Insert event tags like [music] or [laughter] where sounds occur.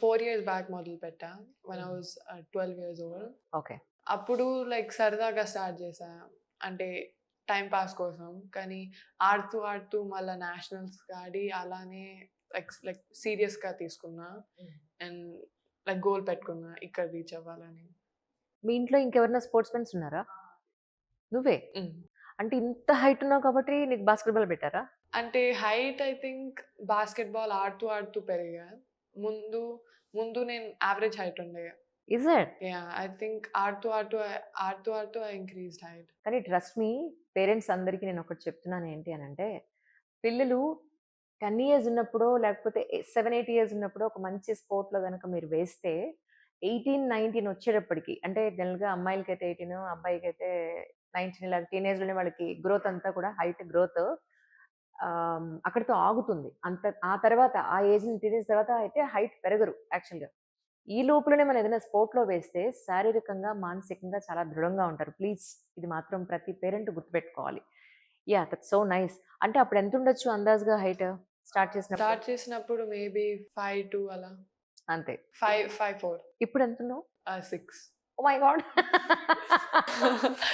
Four years back మొదలు పెట్టా one was twelve years old okay అప్పుడు లైక్ సరదాగా స్టార్ట్ చేసా అంటే టైం పాస్ కోసం. కానీ ఆడుతూ ఆడుతూ మళ్ళీ నేషనల్స్ ఆడి అలానే లైక్ లైక్ సీరియస్గా తీసుకున్నా. అండ్ లైక్ గోల్ పెట్టుకున్నా ఇక్కడ రీచ్ అవ్వాలని. మీ ఇంట్లో ఇంకెవరైనా స్పోర్ట్స్ మెన్స్ ఉన్నారా? నువ్వే? Mm. అంటే ఇంత హైట్ ఉన్నావు కాబట్టి నీకు బాస్కెట్బాల్ పెట్టారా? అంటే హైట్ ఐ థింక్ బాస్కెట్బాల్ ఆడుతూ ఆడుతూ పెరిగా. ముందు ముందు నేను యావరేజ్ హైట్ ఉండే. Is it ya I think ఆడుతూ ఆడుతూ ఆడుతూ ఆడుతూ ఐ ఇంక్రీస్డ్ హైట్ కానీ ట్రస్ట్ మీ పేరెంట్స్ అందరికీ నేను ఒకటి చెప్తున్నాను ఏంటి అని అంటే పిల్లలు టెన్ ఇయర్స్ ఉన్నప్పుడు లేకపోతే సెవెన్ ఎయిట్ ఇయర్స్ ఉన్నప్పుడు ఒక మంచి స్పోర్ట్లో కనుక మీరు వేస్తే ఎయిటీన్ నైన్టీన్ వచ్చేటప్పటికి అంటే జనరల్గా అమ్మాయిలకి అయితే ఎయిటీన్ అబ్బాయికి అయితే నైన్టీన్ ఇలా టీనేజ్లోనే వాళ్ళకి గ్రోత్ అంతా కూడా హైట్ గ్రోత్ అక్కడితో ఆగుతుంది. అంత ఆ తర్వాత ఆ ఏజ్ టీనేజ్ తర్వాత అయితే హైట్ పెరగరు యాక్చువల్గా. ఈ లోపలనే మనం ఏదైనా స్పోర్ట్లో వేస్తే శారీరకంగా మానసికంగా చాలా దృఢంగా ఉంటారు. ప్లీజ్ ఇది మాత్రం ప్రతి పేరెంట్ గుర్తుపెట్టుకోవాలి. Ya that so nice. అంటే అప్పుడు ఎంత ఉండొచ్చు అందాజ్గా హైట్ స్టార్ట్ చేసిన స్టార్ట్ చేసినప్పుడు మేబీ ఫైవ్ టూ అలా. అంతే. Five five four. ఇప్పుడు ఎంత ఉన్నావు? సిక్స్. Oh my God. [laughs]